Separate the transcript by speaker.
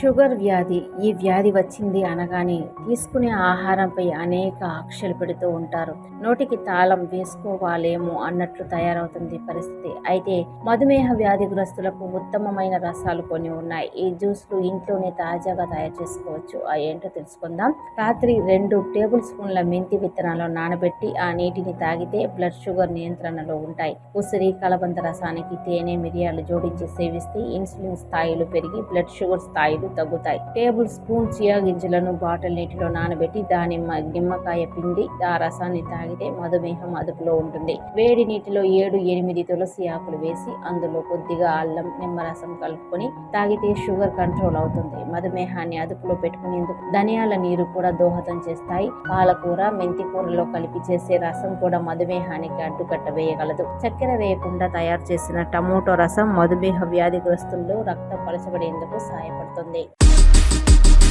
Speaker 1: Sugar వ్యాధి ఈ వ్యాధి వచ్చింది అనగానే తీసుకునే ఆహారంపై అనేక ఆంక్షలు పెడుతూ ఉంటారు. నోటికి తాళం వేసుకోవాలేమో అన్నట్లు తయారవుతుంది పరిస్థితి. అయితే మధుమేహ వ్యాధిగ్రస్తులకు ఉత్తమమైన రసాలు కొన్ని ఉన్నాయి. ఈ జ్యూస్లు ఇంట్లోనే తాజాగా తయారు చేసుకోవచ్చు. ఆ ఏంటో తెలుసుకుందాం. రాత్రి రెండు టేబుల్ స్పూన్ల మెంతి విత్తనాలు నానబెట్టి ఆ నీటిని తాగితే బ్లడ్ షుగర్ నియంత్రణలో ఉంటాయి. ఉసిరి కలబంద రసానికి తేనె మిరియాలు జోడించి సేవిస్తే ఇన్సులిన్ స్థాయిలు పెరిగి బ్లడ్ షుగర్ స్థాయిలు తగ్గుతాయి. టేబుల్ స్పూన్ చియా గింజలను బాటిల్ నీటిలో నానబెట్టి దాని నిమ్మకాయ పిండి ఆ రసాన్ని తాగితే మధుమేహం అదుపులో ఉంటుంది. వేడి నీటిలో ఏడు ఎనిమిది తులసి ఆకులు వేసి అందులో కొద్దిగా అల్లం నిమ్మరసం కలుపుకొని తాగితే షుగర్ కంట్రోల్ అవుతుంది. మధుమేహాన్ని అదుపులో పెట్టుకునేందుకు ధనియాల నీరు కూడా దోహదం చేస్తాయి. పాలకూర మెంతి కూరలో కలిపి చేసే రసం కూడా మధుమేహానికి అడ్డుకట్ట వేయగలదు. చక్కెర వేయకుండా తయారు చేసిన టమోటో రసం మధుమేహ వ్యాధిగ్రస్తుల్లో రక్తం పలచబడేందుకు సహాయపడుతుంది. happening.